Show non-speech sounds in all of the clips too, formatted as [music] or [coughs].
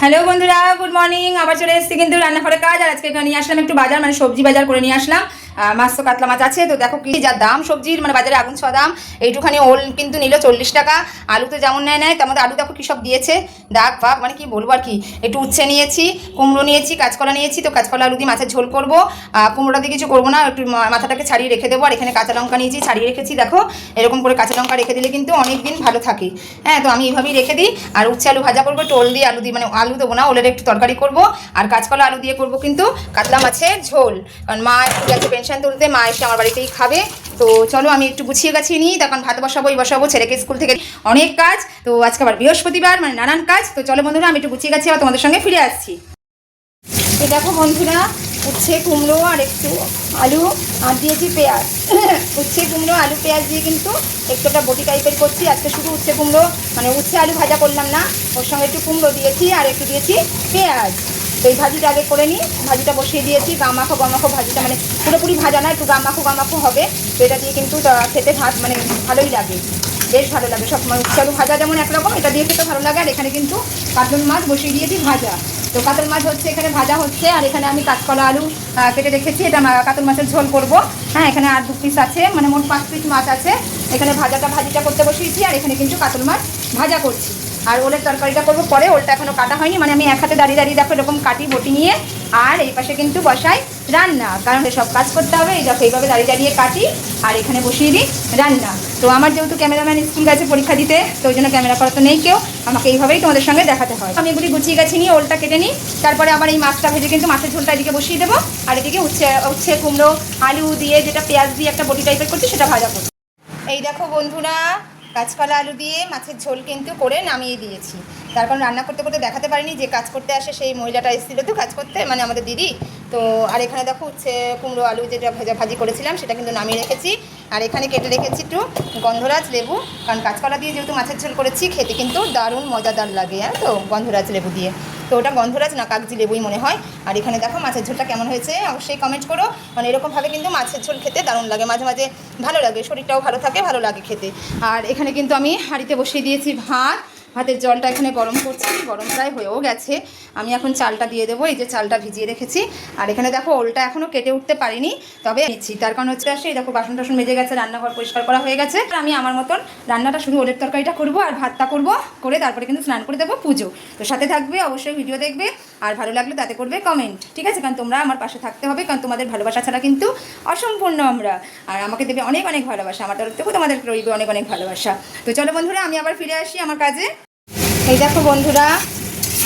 Hello বন্ধুরা good morning আবার চলে এসেছি কিন্তু রান্নাঘরের কাজ। আর আজকে এখানে নিয়ে আসলাম একটু বাজার মানে সবজি বাজার করে নিয়ে আসলাম। মাছ তো কাতলা মাছ আছে। তো দেখো কি যা দাম, সবজির মানে বাজারে আগুন ছ দাম। এইটুখানি ওল কিন্তু নিল চল্লিশ টাকা। আলু তো যেমন নেয় নেয় তার মধ্যে আলু দেখো কি সব দিয়েছে। ডাক ফাক মানে কি বলব আর কি? একটু উচ্ছে নিয়েছি, কুমড়ো নিয়েছি, কাঁচকলা নিয়েছি, তো কাঁচকলা, আলু দিয়ে মাছের ঝোল করব। কুমড়োটা দিয়ে কিছু করব না, একটু মাথাটাকে ছাড়িয়ে রেখে দেবো। আর এখানে কাঁচা লঙ্কা নিয়েছি, ছাড়িয়ে রেখেছি, দেখো। এরকম করে কাঁচা লঙ্কা রেখে দিলে কিন্তু অনেক দিন ভালো থাকে। হ্যাঁ তো আমি এইভাবেই রেখে দিই। আর উচ্ছে আলু ভাজা করব, টোল দিয়ে আলু দিয়ে মানে আলু দেবো না, ওলের একটু তরকারি করব। আর কাঁচকলা, আলু দিয়ে করব কিন্তু কাতলা মাছের ঝোল। কারণ মা একটু গেছে পেনশন তুলতে মা এসে আমার বাড়িতেই খাবে। তো চলো আমি একটু গুছিয়ে গাছিয়ে নিই, তখন ভাত বসাবো বসাবো, ছেলেকে স্কুল থেকে অনেক কাজ। তো আজকে আবার বৃহস্পতিবার মানে নানান কাজ। তো চলো বন্ধুরা, আমি একটু গুছিয়ে গাছিয়ে আবার তোমাদের সঙ্গে ফিরে আসছি। তো দেখো বন্ধুরা, উচ্ছে, কুমড়ো আর একটু আলু। আর দিয়েছি পেঁয়াজ। [coughs] উচ্ছে, কুমড়ো, আলু, পেঁয়াজ দিয়ে কিন্তু একটু একটা বটি টাইপের করছি। আজকে শুধু উচ্ছে, কুমড়ো মানে উচ্ছে, আলু ভাজা করলাম না। ওর সঙ্গে একটু কুমড়ো দিয়েছি আর একটু দিয়েছি পেঁয়াজ। তো এই ভাজিটা আগে করে নিই। ভাজিটা বসিয়ে দিয়েছি। গামাখো গামাখো ভাজিটা মানে পুরোপুরি ভাজা না একটু গামাখো গামাখো হবে। তো এটা দিয়ে কিন্তু খেতে ভাত মানে ভালোই লাগে। বেশ ভালো লাগে। সব মানে আলু ভাজা যেমন একরকম, এটা দিয়ে খেতে ভালো লাগে। আর এখানে কিন্তু কাতল মাছ বসিয়ে দিয়েছি ভাজা। তো কাতল মাছ হচ্ছে, এখানে ভাজা হচ্ছে। আর এখানে আমি কাঁচকলা আলু কেটে রেখেছি। এটা কাতল মাছের ঝোল করব। হ্যাঁ এখানে আর দু পিস আছে মানে মোট পাঁচ পিস মাছ আছে। এখানে ভাজাটা, ভাজিটা করতে বসিয়েছি। আর এখানে কিন্তু কাতল মাছ ভাজা করছি। আর ওলের তরকারিটা করব। পরে ওলটা এখনও কাটা হয়নি মানে আমি এক হাতে দাঁড়িয়ে দাঁড়িয়ে দেখো এরকম কাটি বটি নিয়ে আর এই পাশে কিন্তু বসাই রান্না, কারণ সব কাজ করতে হবে, এই দেখো এইভাবে দাঁড়িয়ে দাঁড়িয়ে কাটি আর এখানে বসিয়ে দিই রান্না। তো আমার যেহেতু ক্যামেরাম্যান স্কুল গেছে পরীক্ষা দিতে, তো ওই জন্য ক্যামেরা করা তো নেই কেউ, আমাকে এইভাবেই তোমাদের সঙ্গে দেখাতে হয়। আমি এগুলি গুছিয়ে গেছি নিয়ে ওলটা কেটে নিই, তারপরে আবার এই মাছটা ভেজে কিন্তু মাছের ঝোলটা এদিকে বসিয়ে দেবো, আর এদিকে উচ্ছে উচ্ছে কুমড়ো, আলু দিয়ে যেটা পেঁয়াজ দিয়ে একটা বটি টাইপের করছি সেটা ভাজা করছি। এই দেখো বন্ধুরা কাঁচকলা আলু দিয়ে মাছের ঝোল কিন্তু করে নামিয়ে দিয়েছি। তার কারণ রান্না করতে করতে দেখাতে পারিনি যে কাজ করতে আসে সেই মহিলাটা এসেছিল তো কাজ করতে মানে আমাদের দিদি। তো আর এখানে দেখো হচ্ছে কুমড়ো আলু যেটা ভেজা ভাজি করেছিলাম সেটা কিন্তু নামিয়ে রেখেছি। আর এখানে কেটে রেখেছি একটু গন্ধরাজ লেবু, কারণ কাঁচকলা দিয়ে যেহেতু মাছের ঝোল করেছি, খেতে কিন্তু দারুণ মজাদার লাগে হ্যাঁ তো? গন্ধরাজ লেবু দিয়ে। তো ওটা গন্ধরাজ না কাকজি লেবুই মনে হয়। আর এখানে দেখো মাছের ঝোলটা কেমন হয়েছে, অবশ্যই কমেন্ট করো। মানে এরকমভাবে কিন্তু মাছের ঝোল খেতে দারুণ লাগে, মাঝে মাঝে ভালো লাগে, শরীরটাও ভালো থাকে, ভালো লাগে খেতে। আর এখানে কিন্তু আমি হাঁড়িতে বসিয়ে দিয়েছি ভাত ভাতের জলটা এখানে গরম করছি, গরম প্রায় হয়েও গেছে। আমি এখন চালটা দিয়ে দেবো, এই যে চালটা ভিজিয়ে রেখেছি। আর এখানে দেখো, ওলটা এখনও কেটে উঠতে পারিনি, তবে নিচ্ছি তার কারণ হচ্ছে আসে দেখো বাসন টাসন মেজে গেছে, রান্নাঘর পরিষ্কার করা হয়ে গেছে। আমি আমার মতন রান্নাটা শুধু ওলের তরকারিটা করব আর ভাতটা করব, করে তারপরে কিন্তু স্নান করে দেবো পুজো। তো সাথে থাকবে, অবশ্যই ভিডিও দেখবে। আর ভালো লাগলে তাতে করবে কমেন্ট ঠিক আছে? কারণ তোমরা আমার পাশে থাকতে হবে, কারণ তোমাদের ভালোবাসা ছাড়া কিন্তু অসম্পূর্ণ আমরা। আর আমাকে দেবে অনেক অনেক ভালোবাসা, আমার তরফ থেকেও তোমাদের রইবে অনেক অনেক ভালোবাসা। তো চলো বন্ধুরা, আমি আবার ফিরে আসি আমার কাজে। এই দেখো বন্ধুরা,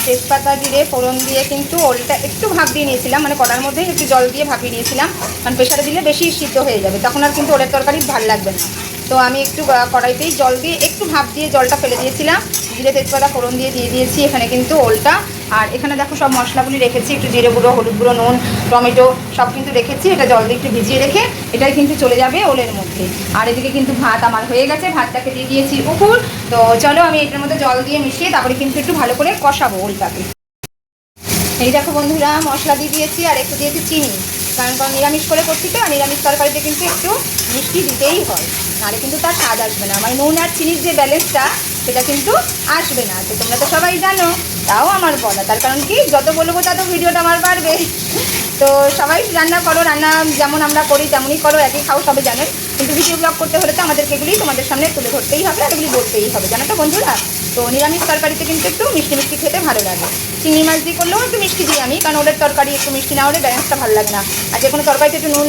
তেজপাতা দিয়ে, ফোড়ন দিয়ে কিন্তু ওলটা একটু ভাপ দিয়ে নিয়েছিলাম মানে কড়ার মধ্যেই একটু জল দিয়ে ভাপিয়ে নিয়েছিলাম। কারণ প্রেশারে দিলে বেশি সিদ্ধ হয়ে যাবে, তখন আর কিন্তু ওলের তরকারি ভালো লাগবে না। তো আমি একটু কড়াইতেই জল দিয়ে একটু ভাপ দিয়ে জলটা ফেলে দিয়েছিলাম। জিরে তেজপাতা ফোড়ন দিয়ে দিয়ে দিয়েছি, এখানে কিন্তু ওলটা। আর এখানে দেখো সব মশলাগুলি রেখেছি, একটু জিরে গুঁড়ো, হলুদ গুঁড়ো, নুন, টমেটো, সব কিন্তু রেখেছি। এটা জল দিয়ে একটু ভিজিয়ে রেখে এটাই কিন্তু চলে যাবে ওলের মধ্যে। আর এদিকে কিন্তু ভাত আমার হয়ে গেছে, ভাতটাকে দিয়ে দিয়েছি উপর তো চলো আমি এটার মধ্যে জল দিয়ে মিশিয়ে তারপরে কিন্তু একটু ভালো করে কষাবো ওলটাকে। এই দেখো বন্ধুরা, মশলা দিয়ে দিয়েছি আর একটু দিয়েছি চিনি। কারণ কারণ নিরামিষ করে করছি তো নিরামিষ তরকারিতে কিন্তু একটু মিষ্টি দিতেই হয়। নাহলে কিন্তু তার স্বাদ আসবে না। আমার নুন আর চিনির যে ব্যালেন্সটা, সেটা কিন্তু আসবে না। তো তোমরা তো সবাই জানো, তাও আমার বলা। তার কারণ কি, যত বলব তত ভিডিওটা আমার বাড়বে। তো সবাই রান্না করো, রান্না যেমন আমরা করি, তেমনই করো, একই খাও সবাই জানেন। কিন্তু ভিডিও ব্লগ করতে হলে তো আমাদেরকে এগুলি তোমাদের সামনে তুলে ধরতেই হবে আর এগুলি বলতেই হবে। জানো তো বন্ধুরা? তো নিরামিষ তরকারিতে কিন্তু একটু মিষ্টি মিষ্টি খেতে ভালো লাগে। চিংড়ি মাছ দিয়ে করলেও একটু মিষ্টি দিই আমি কারণ ওদের তরকারি একটু মিষ্টি না হলে ব্যালেন্সটা ভালো লাগে না। আর যে কোনো তরকারিতে একটু নুন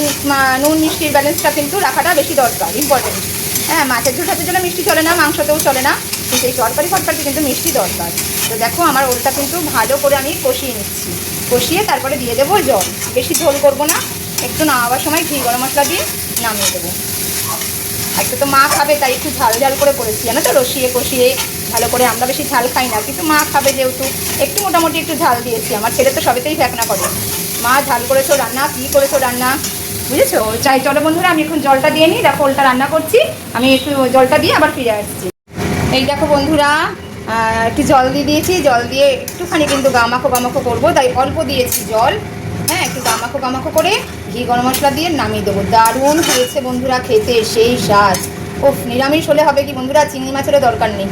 নুন মিষ্টির ব্যালেন্সটা কিন্তু রাখাটা বেশি দরকার ইম্পর্টেন্ট হ্যাঁ মাছের ঝোল সাথে জন্য মিষ্টি চলে না, মাংসতেও চলে না, কিন্তু এই তরকারি ফরকারিতে কিন্তু মিষ্টি দরকার। তো দেখো, আমার ওলটা কিন্তু ভালো করে আমি কষিয়ে নিচ্ছি। কষিয়ে তারপরে দিয়ে দেবো জল। বেশি ঝোল করব না, একটু নামাবার সময় ঘি গরম মশলা দিয়ে নামিয়ে দেবো। আজকে তো মা খাবে, তাই একটু ঝাল ঝাল করে করেছি। জানো তো, রসিয়ে কষিয়ে ভালো করে আমরা বেশি ঝাল খাই না, কিন্তু মা খাবে যেহেতু, একটু মোটামুটি একটু ঝাল দিয়েছি। আমার ছেলে তো সবেতেই ফেকনা করে। মা ঝাল করেছ রান্না, কী করেছ রান্না? বুঝেছ? চাই, চলো বন্ধুরা, আমি এখন জলটা দিয়ে নিই, দেখো ওলটা রান্না করছি, আমি একটু জলটা দিয়ে আবার ফিরে আসছি। এই দেখো বন্ধুরা একটু জল দিয়ে দিয়েছি, জল দিয়ে একটুখানি কিন্তু গামাখো গামাখো করব, তাই অল্প দিয়েছি জল। হ্যাঁ একটু গামাখো গামাখো করে ঘি, গরম মশলা দিয়ে নামিয়ে দেবো। দারুণ হয়েছে বন্ধুরা খেতে সেই স্বাদ। ও নিরামিষ হলে হবে কি বন্ধুরা? চিংড়ি মাছেরও দরকার নেই।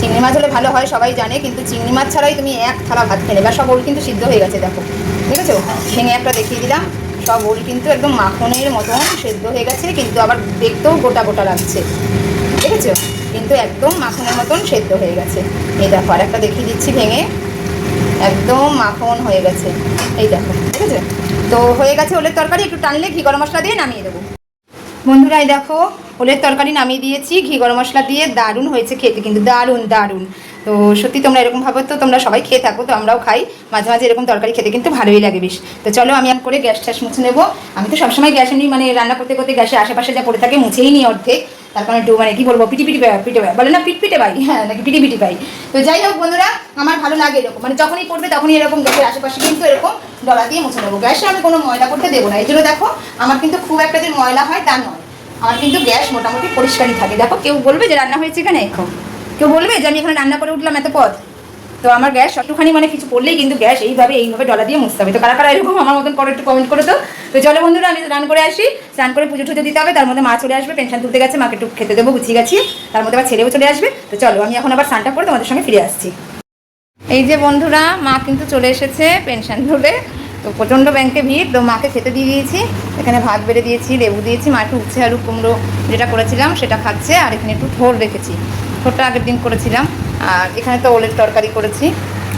চিংড়ি মাছ হলে ভালো হয়, সবাই জানে, কিন্তু চিংড়ি মাছ ছাড়াই তুমি এক থালা ভাত নেবে আর সব ওল কিন্তু সিদ্ধ হয়ে গেছে, দেখো। ঠিক আছে ভেঙে একটা দেখিয়ে দিলাম। সব ওল কিন্তু একদম মাখনের মতন সেদ্ধ হয়ে গেছে, কিন্তু আবার দেখতেও গোটা গোটা লাগছে। দেখেছ কিন্তু একদম মাখনের মতন সেদ্ধ হয়ে গেছে। এই দেখো আর একটা দেখিয়ে দিচ্ছি ভেঙে। একদম মাখন হয়ে গেছে। এই দেখো, ঠিক আছে? তো হয়ে গেছে ওলের তরকারি, একটু টানলে ঘি গরম মশলা দিয়ে নামিয়ে দেবো। বন্ধুরা, এই দেখো, ওলের তরকারি নামিয়ে দিয়েছি, ঘি গরম মশলা দিয়ে দারুণ হয়েছে খেতে, কিন্তু দারুণ দারুণ। তো সত্যি তোমরা এরকম ভাবে তো, তোমরা সবাই খেয়ে থাকো, তো আমরাও খাই। মাঝে মাঝে এরকম তরকারি খেতে কিন্তু ভালোই লাগে বেশ। তো চলো, আমি করে গ্যাস ট্যাস মুছে নেব। আমি তো সবসময় গ্যাসে নিই মানে রান্না করতে করতে গ্যাসের আশেপাশে যা পড়ে থাকে মুছেই নিই অর্ধেক। তার কারণে একটু মানে কি বলব পিটি পিটি পিটে পাই বলে না পিটপিটে পাই হ্যাঁ নাকি পিটি পিটি পাই তো যাই হোক বন্ধুরা, আমার ভালো লাগে এরকম। মানে যখনই পড়বে তখনই এরকম গ্যাসের আশেপাশে কিন্তু এরকম ডলা দিয়ে মুছে দেবো গ্যাসে আমি কোনো ময়লা করতে দেবো না। এই জন্য দেখো, আমার কিন্তু খুব একটা যে ময়লা হয় তা নয়। আমার কিন্তু গ্যাস মোটামুটি পরিষ্কারই থাকে। দেখো, কেউ বলবে যে রান্না হয়েছে এখানে? কেউ বলবে যে আমি এখানে রান্না করে উঠলাম এত পথ? তো আমার গ্যাস একটুখানি মানে কিছু পড়লেই কিন্তু গ্যাস এইভাবে এইভাবে ডলা দিয়ে মুছতে হবে। তো কারা কারা এরকম আমার মতন করে একটু কমেন্ট করে তো। তো চলো বন্ধুরা, আমি স্নান করে আসি। স্নান করে পুজো টুজো দিতে হবে, তার মধ্যে মা চলে আসবে পেনশন তুলতে গেছে, মাকে একটু খেতে দেবো, গুছিয়ে গেছি। তার মধ্যে আবার ছেলেও চলে আসবে। তো চলো, আমি এখন আবার স্নানটা করে তোমাদের সঙ্গে ফিরে আসছি। এই যে বন্ধুরা, মা কিন্তু চলে এসেছে পেনশন তুলে তো প্রচণ্ড ব্যাংকে ভিড়, তো মাকে খেতে দিয়ে দিয়েছি। এখানে ভাত বেড়ে দিয়েছি, লেবু দিয়েছি, মা একটু উচ্ছে আলু কুমড়ো যেটা করেছিলাম সেটা খাচ্ছে, আর এখানে একটু থোর রেখেছি। থোরটা আগের দিন করেছিলাম। আর এখানে তো ওলের তরকারি করেছি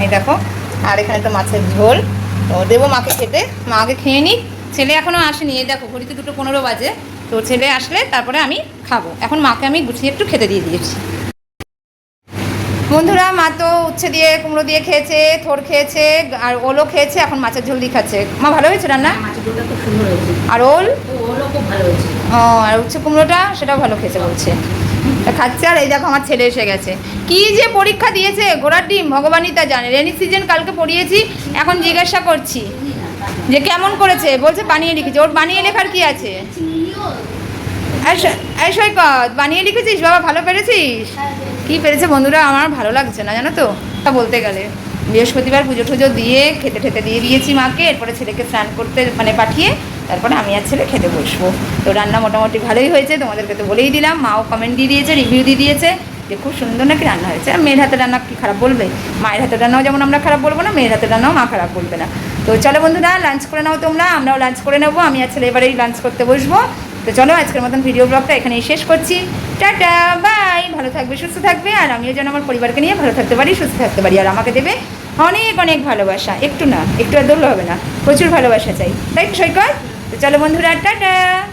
এই দেখো। আর এখানে তো মাছের ঝোল। তো দেবো মাকে খেতে। মা আগে খেয়ে নিই ছেলে এখনও আসেনি। এই দেখো ঘড়িতে দুটো পনেরো বাজে। তো ছেলে আসলে তারপরে আমি খাব। এখন মাকে আমি গুছিয়ে একটু খেতে দিয়ে দিয়েছি। বন্ধুরা মা তো উচ্ছে দিয়ে কুমড়ো দিয়ে খেয়েছে থোর খেয়েছে আর ওলও খেয়েছে এখন মাছের ঝোল দিয়ে খাচ্ছে। মা ভালো হয়েছে রান্না? হয়েছে। আর ওল? ও আর উচ্ছে কুমড়োটা সেটাও ভালো খেয়েছে বলছে খাচ্ছে আর এই দেখো আমার ছেলে এসে গেছে। কি যে পরীক্ষা দিয়েছে? ঘোড়ার ডিম, ভগবানই তা জানে। রেনি সিজন কালকে পড়িয়েছি, এখন জিজ্ঞাসা করছি। যে কেমন করেছে? বলছে বানিয়ে লিখেছে। ওর বানিয়ে লেখার কি আছে? সৈকত, বানিয়ে লিখেছিস? বাবা ভালো পেরেছিস? কি পেরেছে বন্ধুরা? আমার ভালো লাগছে না, জানো তো? তা বলতে গেলে। বৃহস্পতিবার পুজো টুজো দিয়ে খেতে ঠেতে দিয়ে দিয়েছি মাকে, এরপরে ছেলেকে স্নান করতে মানে পাঠিয়ে তারপরে আমি আর ছেলে খেতে বসবো। তো রান্না মোটামুটি ভালোই হয়েছে, তোমাদেরকে তো বলেই দিলাম, মাও কমেন্ট দিয়ে দিয়েছে রিভিউ দিয়ে দিয়েছে যে খুব সুন্দর নাকি রান্না হয়েছে। আর মেয়ের হাতে রান্না কি খারাপ বলবে? মায়ের হাতে রান্নাও যেমন আমরা খারাপ বলব না, মেয়ের হাতে রান্নাও মা খারাপ বলবে না। তো চলো বন্ধুরা লাঞ্চ করে নাও তোমরা, আমরাও লাঞ্চ করে নেব, আমি আর ছেলে এবারেই লাঞ্চ করতে বসবো। তো চলো আজকের মতন ভিডিও ব্লগটা এখানেই শেষ করছি। টাটা বাই ভালো থাকবে, সুস্থ থাকবে, আর আমিও যেন আমার পরিবারকে নিয়ে ভালো থাকতে পারি, সুস্থ থাকতে পারি, আর আমাকে দেবে অনেক অনেক ভালোবাসা। একটু না, একটু আর দৌড়লে হবে না। প্রচুর ভালোবাসা চাই। তাই সৈকত? তো চলো বন্ধুরা, টাটা!